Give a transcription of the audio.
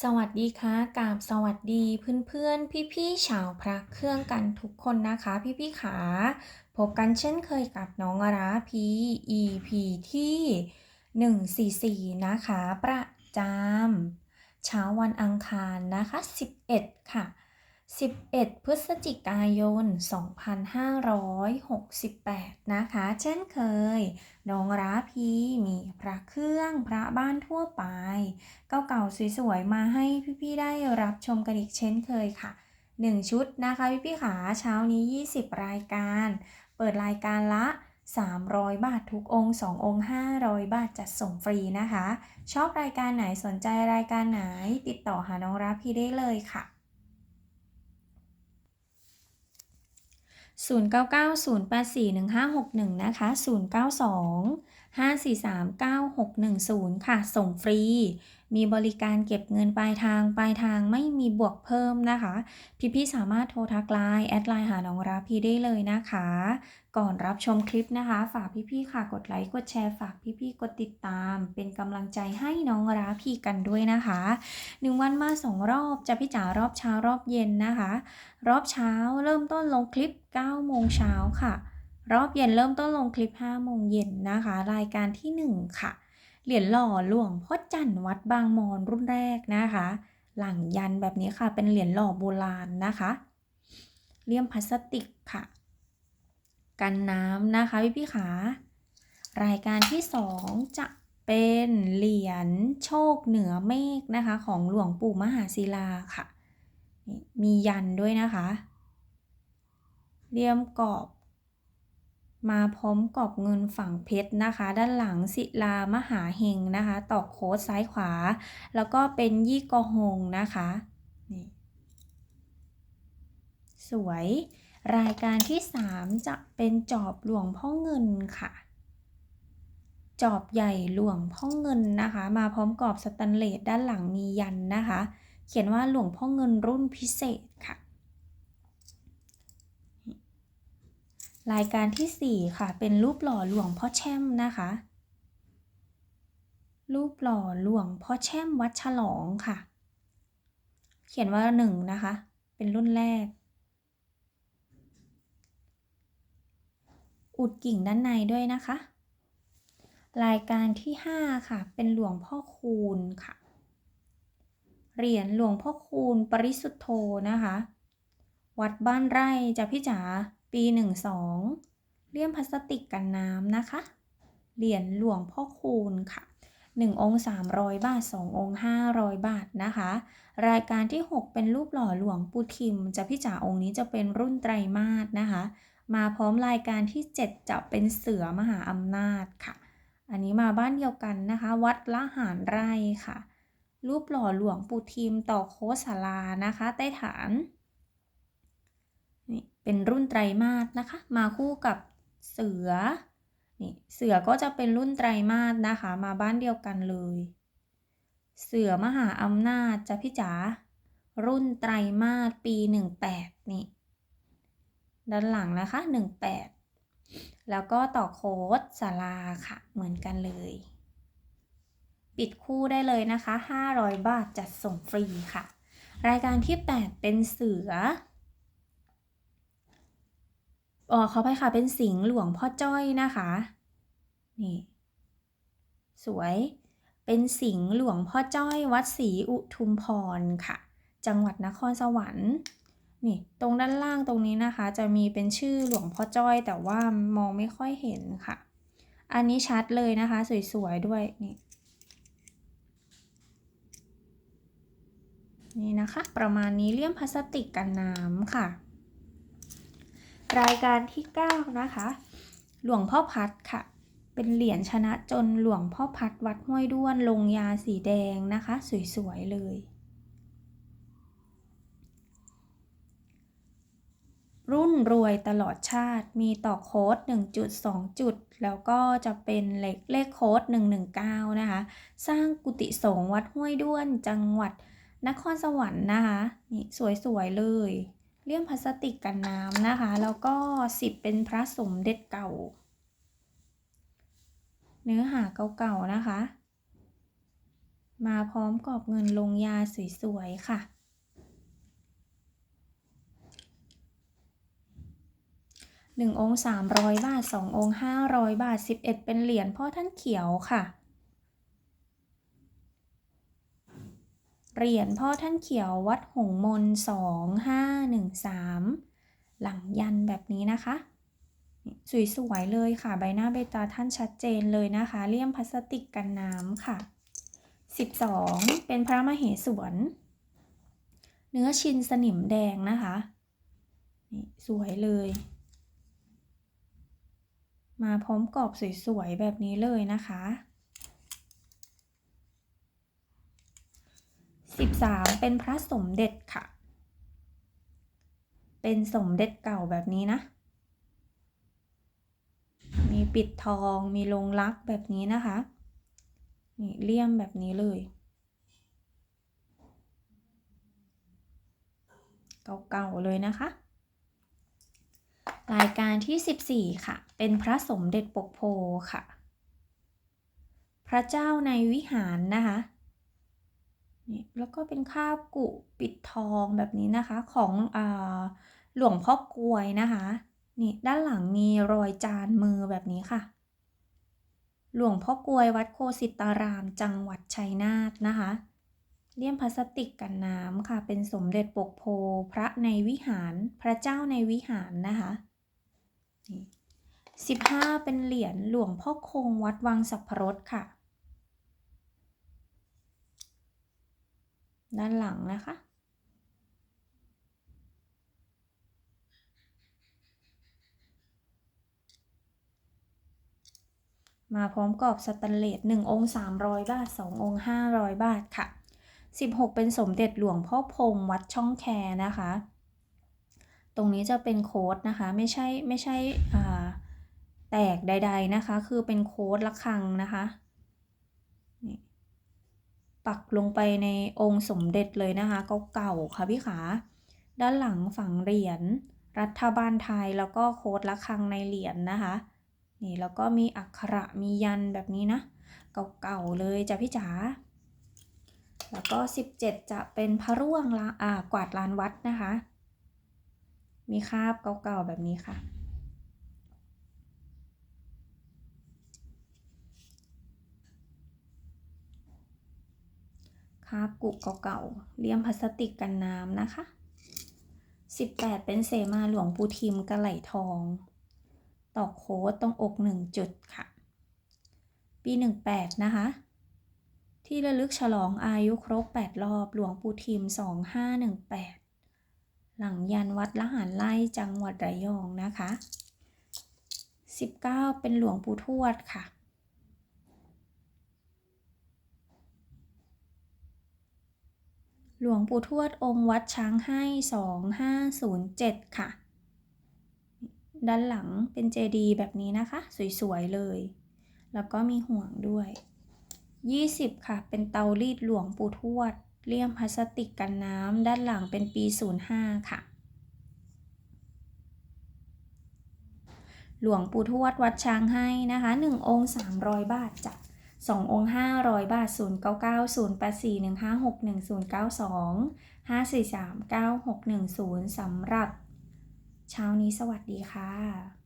สวัสดีค่ะกาบสวัสดีเพื่อนๆ พี่ๆชาวพระเครื่องกันทุกคนนะคะ พี่ๆขาพบกันเช่นเคยกับน้องราพี EP ที่ 144 นะคะ ประจำเช้าวันอังคารนะคะ 11 ค่ะ 11 พฤศจิกายน 2568 นะคะ เช่นเคยน้องราพีมีพระเครื่องพระบ้านทั่วไป เก่าๆสวยๆ มาให้พี่ๆ ได้รับชมกันอีกเช่นเคยค่ะ 1 ชุดนะคะพี่ๆขาเช้านี้ 20 รายการ เปิดรายการละ 300 บาททุกองค์ 2 องค์ 500 บาทจัดส่งฟรีนะคะ ชอบรายการไหนสนใจรายการไหน ติดต่อหาน้องรับพีได้เลยค่ะ 0990841561 นะคะ 092 5439610 ค่ะ ส่งฟรี มีบริการเก็บเงินปลายทาง ปลายทางไม่มีบวกเพิ่มนะคะ พี่ๆสามารถโทรทักไลน์แอดไลน์หาน้องรับพี่ได้เลยนะคะ ก่อนรับชมคลิปนะคะ ฝากพี่ๆค่ะกดไลค์กดแชร์ฝากพี่ๆกดติดตาม เป็นกำลังใจให้น้องรับพี่กันด้วยนะคะหนึ่งวันมาสองรอบจะพี่จ๋ารอบเช้ารอบเย็นนะคะ รอบเช้าเริ่มต้นลงคลิป9โมงเช้าค่ะ รอบเย็นเริ่มต้นลงคลิป5โมงเย็นนะคะ รายการที่ 1 ค่ะ เหรียญหล่อหลวงพ่อจันทร์วัดบางมอนรุ่นแรกนะคะ หลังยันแบบนี้ค่ะ เป็นเหรียญหล่อโบราณนะคะเลี่ยมพลาสติกค่ะ กันน้ำนะคะพี่พี่ขารายการที่ 2 จะเป็นเหรียญโชคเหนือเมฆนะคะ ของหลวงปู่มหาศิลาค่ะ มียันด้วยนะคะเรียมกรอบ มาพร้อมกรอบเงินฝั่งเพชรนะคะ ด้านหลังศิลามหาเฮงนะคะตอกโค้ดซ้ายขวา แล้วก็เป็นยี่กอหงนะคะนี่สวย รายการที่ 3 จะเป็นจอบหลวงพ่อเงินค่ะ จอบใหญ่หลวงพ่อเงินนะคะ มาพร้อมกรอบสแตนเลสด้านหลังมียันนะคะ เขียนว่าหลวงพ่อเงินรุ่นพิเศษค่ะ รายการที่ 4 ค่ะ เป็นรูปหล่อหลวงพ่อแช่มนะคะ รูปหล่อหลวงพ่อแช่มวัดฉลองค่ะ เขียนว่า1นะคะ เป็นรุ่นแรก อุดกิ่งด้านในด้วยนะคะ รายการที่ 5 ค่ะ เป็นหลวงพ่อคูณค่ะ เหรียญหลวงพ่อคูณปริสุทธโธนะคะ วัดบ้านไร่จากพี่จ๋า ปี 12 เลี่ยมพลาสติกกันน้ำนะคะ เหรียญหลวงพ่อคูณค่ะ 1 องค์ 300 บาท 2 องค์ 500 บาทนะคะ รายการที่ 6 เป็นรูปหล่อหลวงปู่ทิม จะพี่จ๋าองค์นี้จะเป็นรุ่นไตรมาสนะคะ มาพร้อมรายการที่ 7 จะเป็นเสือมหาอำนาจค่ะ อันนี้มาบ้านเดียวกันนะคะ วัดละหารไร่ค่ะ รูปหล่อหลวงปู่ทิมต่อโคสาลานะคะ ใต้ฐาน เป็นรุ่นไตรมาสนะคะ มาคู่กับเสือนี่เสือก็จะเป็นรุ่นไตรมาสนะคะ มาบ้านเดียวกันเลย เสือมหาอำนาจจะพี่จ๋ารุ่นไตรมาสปี 18 นี่ ด้านหลังนะคะ 18 แล้วก็ต่อโค้ดสาราค่ะ เหมือนกันเลย ปิดคู่ได้เลยนะคะ 500 บาทจัดส่งฟรีค่ะ รายการที่ 8 เป็นเสือ อ๋อขออภัยค่ะ เป็นสิงห์หลวงพ่อจ้อยนะคะ นี่ สวย เป็นสิงห์หลวงพ่อจ้อยวัดศรีอุทุมพรค่ะ จังหวัดนครสวรรค์ นี่ ตรงด้านล่างตรงนี้นะคะ จะมีเป็นชื่อหลวงพ่อจ้อย แต่ว่ามองไม่ค่อยเห็นค่ะ อันนี้ชัดเลยนะคะ สวยๆ ด้วย นี่ นี่นะคะ ประมาณนี้เลี่ยมพลาสติกกันน้ำค่ะ รายการที่ 9 นะคะ หลวงพ่อพัดค่ะ เป็นเหรียญชนะจนหลวงพ่อพัดวัดห้วยด้วนลงยาสีแดงนะคะ สวย ๆ เลย รุ่นรวยตลอดชาติมีต่อโค้ด1จุด2จุด แล้วก็จะเป็นเลขเลขโค้ด 119 นะคะ สร้างกุฏิสงฆ์วัดห้วยด้วนจังหวัดนครสวรรค์นะคะ นี่สวย ๆ เลย เลี่ยมพลาสติกกันน้ำนะคะ แล้วก็ 10 เป็นพระสมเด็จเก่า เนื้อหาเก่าๆนะคะ มาพร้อมกรอบเงินลงยาสวยๆค่ะหนึ่งองค์สามร้อยบาทสององค์ห้าร้อยบาทสิบเอ็ดเป็นเหรียญพ่อท่านเขียวค่ะ เหรียญพ่อท่านเขียววัดหงมนสองห้าหนึ่งสามหลังยันแบบนี้นะคะ สวยๆเลยค่ะ ใบหน้าใบตาท่านชัดเจนเลยนะคะ เลี่ยมพลาสติกกันน้ำค่ะ 12 เป็นพระมเหสวน เนื้อชินสนิมแดงนะคะนี่สวยเลย มาพร้อมกรอบสวยๆแบบนี้เลยนะคะ 13 เป็นพระสมเด็จค่ะ เป็นสมเด็จเก่าแบบนี้นะ มีปิดทองมีลงลักแบบนี้นะคะนี่เลี่ยมแบบนี้เลย เก่าๆเลยนะคะ รายการที่ 14 ค่ะ เป็นพระสมเด็จปกโพค่ะ พระเจ้าในวิหารนะคะ นี่แล้วก็เป็นคาบกุปิดทองแบบนี้นะคะของอหลวงพ่อกลวยนะคะ นี่ด้านหลังมีรอยจานมือแบบนี้ค่ะ หลวงพ่อกลวยวัดโคสิตารามจังหวัดชัยนาทนะคะเลี่ยมพลาสติกกันน้ำค่ะ เป็นสมเด็จปกโพพระในวิหารพระเจ้าในวิหารนะคะนี่สิบห้าเป็นเหรียญหลวงพ่อคงวัดวังสัพพรสค่ะ ด้านหลังนะคะ มาพร้อมกรอบสแตนเลส1องค์ 300 บาท 2 องค์ 500 บาทค่ะ 16 เป็นสมเด็จหลวงพ่อพรมวัดช่องแคนะคะ ตรงนี้จะเป็นโค้ดนะคะ ไม่ใช่ไม่ใช่แตกใด ๆนะคะ คือเป็นโค้ดละครังนะคะ ปักลงไปในองค์สมเด็จเลยนะคะเก่าๆค่ะพี่ขา ด้านหลังฝังเหรียญรัฐบาลไทยแล้วก็โค้ดละคังในเหรียญนนะคะนี่แล้วก็มีอักขระมียันแบบนี้นะ เก่าๆเลยจ้ะพี่จ๋าแล้วก็ 17 จะเป็นพระร่วงละอ่ากวาดลานวัดนะคะ มีคาบเก่าๆแบบนี้ค่ะาบกุกเก่าๆเลี่ยมพลาสติกกันน้ำนะคะ 18 เป็นเสมาหลวงปูทิมกระไหลทอง ตอกโค้ดตรงอก 1 จุดค่ะ ปี 18 นะคะ ที่ระลึกฉลองอายุครบ 8 รอบหลวงปู่ทิม 2518 หลังยันวัดละหารไล่จังหวัดระยองนะคะ 19 เป็นหลวงปู่ทวดค่ะ หลวงปู่ทวดองค์วัดช้างให้ 2507 ค่ะ ด้านหลังเป็นเจดีแบบนี้นะคะ สวยๆเลย แล้วก็มีห่วงด้วย 20 ค่ะ เป็นเตารีดหลวงปู่ทวดเลี่ยมพลาสติกกันน้ำด้านหลังเป็นปี 05 ค่ะ หลวงปู่ทวดวัดช้างให้นะคะ 1 องค์ 300 บาทจ้ะ 2 องค์ 500 บาท 099 084 156 1092 543 9610สำหรับ เช้านี้สวัสดีค่ะ